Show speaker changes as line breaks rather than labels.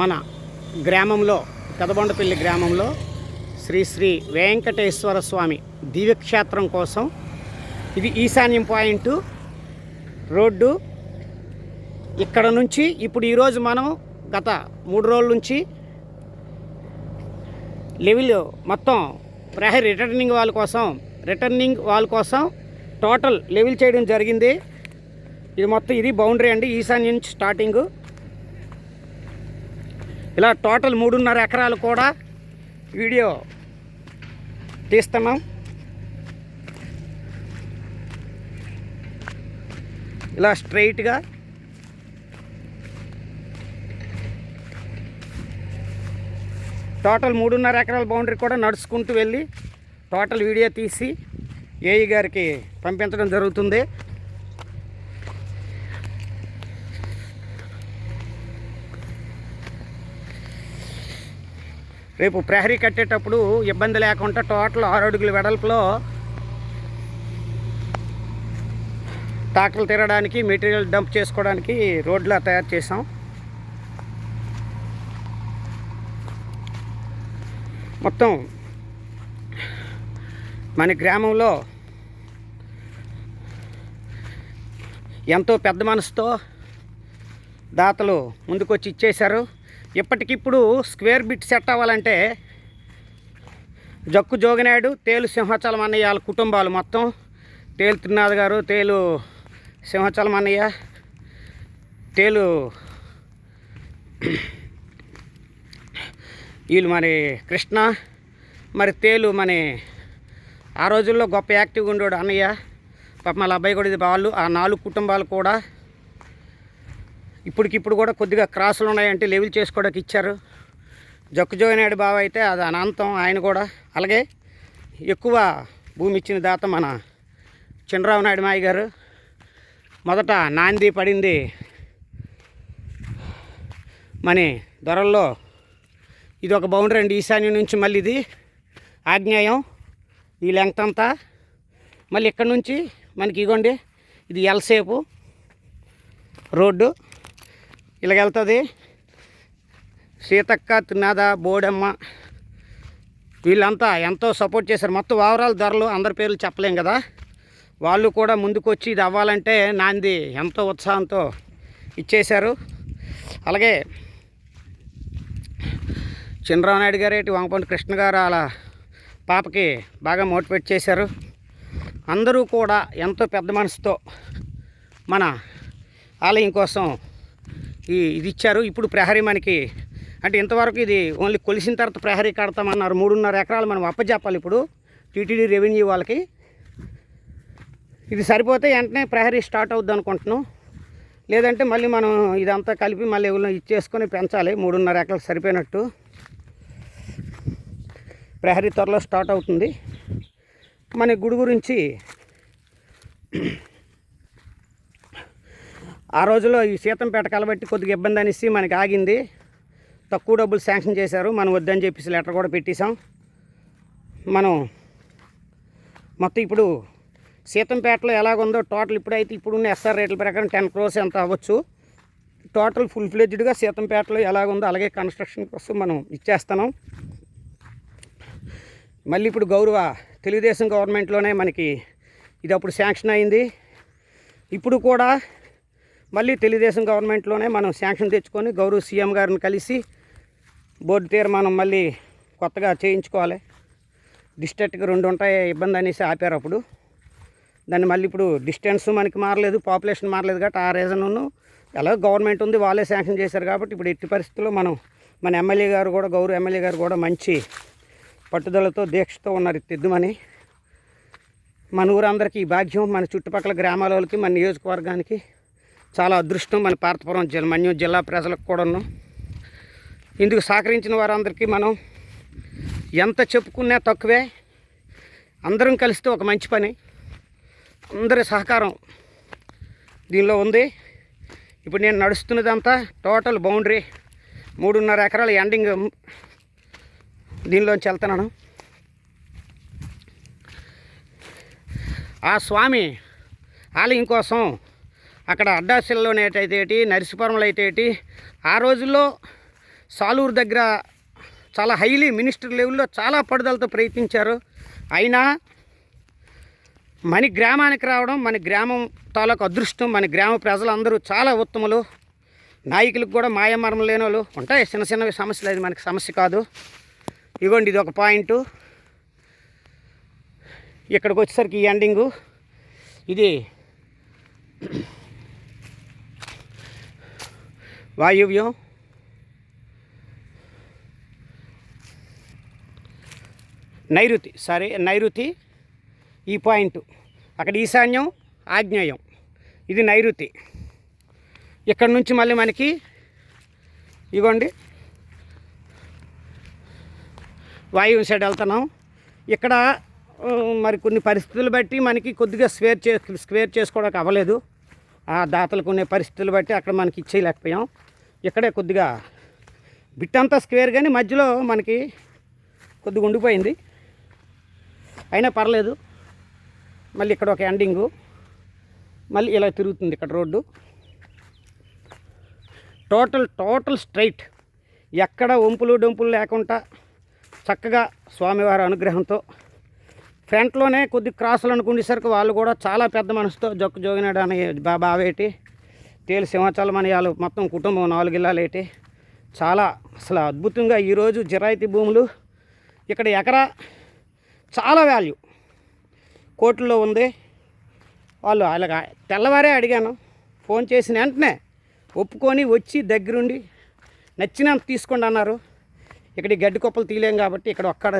మన గ్రామంలో పెదబొండపల్లి గ్రామంలో శ్రీ శ్రీ వెంకటేశ్వర స్వామి దివ్యక్షేత్రం కోసం ఇది ఈశాన్యం పాయింట్ రోడ్డు. ఇక్కడ నుంచి ఇప్పుడు ఈరోజు మనం గత మూడు రోజుల నుంచి లెవెల్ మొత్తం ప్రహరీ రిటర్నింగ్ వాళ్ళ కోసం రిటర్నింగ్ వాళ్ళ కోసం టోటల్ లెవెల్ చేయడం జరిగింది. ఇది మొత్తం ఇది బౌండరీ అండి ఈశాన్య నుంచి స్టార్టింగు. ఇలా టోటల్ మూడున్నర ఎకరాలు కూడా వీడియో తీస్తున్నాం. ఇలా స్ట్రైట్గా టోటల్ మూడున్నర ఎకరాల బౌండరీ కూడా నడుచుకుంటూ వెళ్ళి టోటల్ వీడియో తీసి ఏఈ గారికి పంపించడం జరుగుతుంది. రేపు ప్రహరీ కట్టేటప్పుడు ఇబ్బంది లేకుండా టోటల్ ఆరు అడుగుల వెడల్పులో ట్రాక్టర్లు తిరగడానికి మెటీరియల్ డంప్ చేసుకోవడానికి రోడ్లా తయారు చేసాం మొత్తం మన గ్రామంలో ఎంతో పెద్ద మనసుతో దాతలు ముందుకొచ్చి ఇచ్చేశారు. ఇప్పటికిప్పుడు స్క్వేర్ బిట్ సెట్ అవ్వాలంటే జక్కు జోగినాయుడు తేలు సింహాచలం అన్నయ్య వాళ్ళ కుటుంబాలు మొత్తం. తేలు త్రినాథ్ గారు తేలు సింహాచలం అన్నయ్య తేలు వీళ్ళు మరి కృష్ణ మరి తేలు మరి ఆ రోజుల్లో గొప్ప యాక్టివ్గా ఉండేవాడు అన్నయ్య. పాప మళ్ళీ అబ్బాయి కూడా ఇది వాళ్ళు ఆ నాలుగు కుటుంబాలు కూడా ఇప్పటికిప్పుడు కూడా కొద్దిగా క్రాసులు ఉన్నాయంటే లెవెల్ చేసుకోవడానికి ఇచ్చారు. జక్కు నాయుడు బావ అయితే అది అనంతం ఆయన కూడా. అలాగే ఎక్కువ భూమి ఇచ్చిన దాత మన చంద్రబాబు నాయుడు మాయ గారు. మొదట నాంది పడింది మన దొరల్లో. ఇది ఒక బౌండరీ అండి ఈశాన్యం నుంచి మళ్ళీ ఇది ఆగ్నేయం ఈ లెంగ్త్ అంతా. మళ్ళీ ఇక్కడ నుంచి మనకి ఇగోండి ఇది ఎల్ సేపు రోడ్డు. ఇలాగ వెళ్తుంది సీతక్క తిన్నాద? బోడమ్మ. వీళ్ళంతా ఎంతో సపోర్ట్ చేశారు. మొత్తం ఓవరాల్ ధరలు అందరి పేర్లు చెప్పలేం కదా. వాళ్ళు కూడా ముందుకొచ్చి ఇది అవ్వాలంటే నాంది ఎంతో ఉత్సాహంతో ఇచ్చేశారు. అలాగే చంద్రబాబు నాయుడు గారు ఏంటి కృష్ణ గారు అలా పాపకి బాగా మోటివేట్ చేశారు. అందరూ కూడా ఎంతో పెద్ద మనసుతో మన ఆలయం కోసం ఈ ఇది ఇచ్చారు ఇప్పుడు ప్రహరీ మనకి అంటే ఇంతవరకు ఇది ఓన్లీ కొలిసిన తర్వాత ప్రహరీ కడతామన్నారు. మూడున్నర ఎకరాలు మనం అప్పచెప్పాలి ఇప్పుడు టీటీడీ రెవెన్యూ వాళ్ళకి. ఇది సరిపోతే వెంటనే ప్రహరీ స్టార్ట్ అవుద్ది అనుకుంటున్నాం. లేదంటే మళ్ళీ మనం ఇదంతా కలిపి మళ్ళీ ఎవరిలో ఇచ్చేసుకొని పెంచాలి. మూడున్నర ఎకరాలు సరిపోయినట్టు. ప్రహరీ త్వరలో స్టార్ట్ అవుతుంది. మన గుడి గురించి ఆ రోజులో ఈ సీతంపేట కలబట్టి కొద్దిగా ఇబ్బంది అనేసి మనకి ఆగింది. తక్కువ డబ్బులు శాంక్షన్ చేశారు. మనం వద్దని చెప్పేసి లెటర్ కూడా పెట్టేశాం. మనం మొత్తం ఇప్పుడు సీతంపేటలో ఎలాగుందో టోటల్ ఇప్పుడైతే ఇప్పుడున్న ఎస్ఆర్ రేట్ల ప్రకారం టెన్ క్రోర్స్ ఎంత అవ్వచ్చు. టోటల్ ఫుల్ ఫ్లెడ్జ్డ్గా సీతంపేటలో ఎలాగుందో అలాగే కన్స్ట్రక్షన్ కోసం మనం ఇచ్చేస్తున్నాం. మళ్ళీ ఇప్పుడు గౌరవ తెలుగుదేశం గవర్నమెంట్లోనే మనకి ఇది అప్పుడు శాంక్షన్ అయింది. ఇప్పుడు కూడా మళ్ళీ తెలుగుదేశం గవర్నమెంట్లోనే మనం శాంక్షన్ తెచ్చుకొని గౌరవ సీఎం గారిని కలిసి బోర్డు తీర్మానం మళ్ళీ కొత్తగా చేయించుకోవాలి. డిస్ట్రిక్ట్కి రెండు ఉంటాయి ఇబ్బంది అనేసి ఆపారు అప్పుడు. దాన్ని మళ్ళీ ఇప్పుడు డిస్టెన్స్ మనకి మారలేదు పాపులేషన్ మారలేదు కాబట్టి ఆ రీజన్ను ఎలా గవర్నమెంట్ ఉంది వాళ్ళే శాంక్షన్ చేశారు కాబట్టి ఇప్పుడు ఎట్టి పరిస్థితుల్లో మనం మన ఎమ్మెల్యే గారు కూడా గౌరవ ఎమ్మెల్యే గారు కూడా మంచి పట్టుదలతో దీక్షతో ఉన్నారు తిద్దుమని. మన ఊరందరికీ ఈ భాగ్యం మన చుట్టుపక్కల గ్రామాల వాళ్ళకి మన నియోజకవర్గానికి చాలా అదృష్టం మన పార్తపురం జిల్లా మన్యం జిల్లా ప్రజలకు కూడాను. ఇందుకు సహకరించిన వారందరికీ మనం ఎంత చెప్పుకున్నా తక్కువే. అందరం కలిస్తే ఒక మంచి పని. అందరి సహకారం దీనిలో ఉంది. ఇప్పుడు నేను నడుస్తున్నదంతా టోటల్ బౌండరీ మూడున్నర ఎకరాల ఎండింగ్ దీనిలోంచి వెళ్తున్నాను. ఆ స్వామి ఆలయం కోసం అక్కడ అడ్డాసిల్లోనేటైతే ఏంటి నరసిపురంలో అయితే ఏంటి ఆ రోజుల్లో సాలూరు దగ్గర చాలా హైలీ మినిస్టర్ లెవెల్లో చాలా పడుదలతో ప్రయత్నించారు. అయినా మన గ్రామానికి రావడం మన గ్రామం తాలూకు అదృష్టం మన గ్రామ ప్రజలందరూ చాలా ఉత్తములు. నాయకులకు కూడా మాయమరం లేని వాళ్ళు ఉంటాయి. చిన్న చిన్న సమస్యలు అది మనకి సమస్య కాదు. ఇగోండి ఇది ఒక పాయింట్. ఇక్కడికి వచ్చేసరికి ఈ ఎండింగు. ఇది వాయువ్యం? నైరుతి సారీ నైరుతి ఈ పాయింట్. అక్కడ ఈశాన్యం ఆగ్నేయం. ఇది నైరుతి. ఇక్కడ నుంచి మళ్ళీ మనకి ఇగోండి వాయువ్యం సైడ్ వెళ్తున్నాం. ఇక్కడ మరి కొన్ని పరిస్థితులు బట్టి మనకి కొద్దిగా స్క్వేర్ చే స్క్వేర్ చేసుకోవడానికి అవ్వలేదు. ఆ దాతలు కొనే పరిస్థితులు బట్టి అక్కడ మనకి ఇచ్చేయలేకపోయాం. ఇక్కడే కొద్దిగా బిట్ అంతా స్క్వేర్ కానీ మధ్యలో మనకి కొద్దిగా ఉండిపోయింది. అయినా పర్లేదు. మళ్ళీ ఇక్కడ ఒక ఎండింగు. మళ్ళీ ఇలా తిరుగుతుంది ఇక్కడ రోడ్డు. Total total straight. ఎక్కడ వంపులు డొంపులు లేకుండా చక్కగా స్వామివారి అనుగ్రహంతో ఫ్రంట్లోనే కొద్ది క్రాసులు అనుకునేసరికి వాళ్ళు కూడా చాలా పెద్ద మనసుతో జొక్కు జోగినాడు అని బా- బావేటి తేలి సింహాచలం అని వాళ్ళు మొత్తం కుటుంబం నాలుగు ఇళ్ళాలేటి చాలా అసలు అద్భుతంగా ఈరోజు జిరాయితీ భూములు ఇక్కడ ఎకరా చాలా వాల్యూ కోట్లలో ఉంది. వాళ్ళు అలాగా తెల్లవారే అడిగాను. ఫోన్ చేసిన వెంటనే ఒప్పుకొని వచ్చి దగ్గరుండి నచ్చినంత తీసుకోండి అన్నారు. ఇక్కడ గడ్డి కుప్పలు తీయలేం కాబట్టి ఇక్కడ ఒక్కడ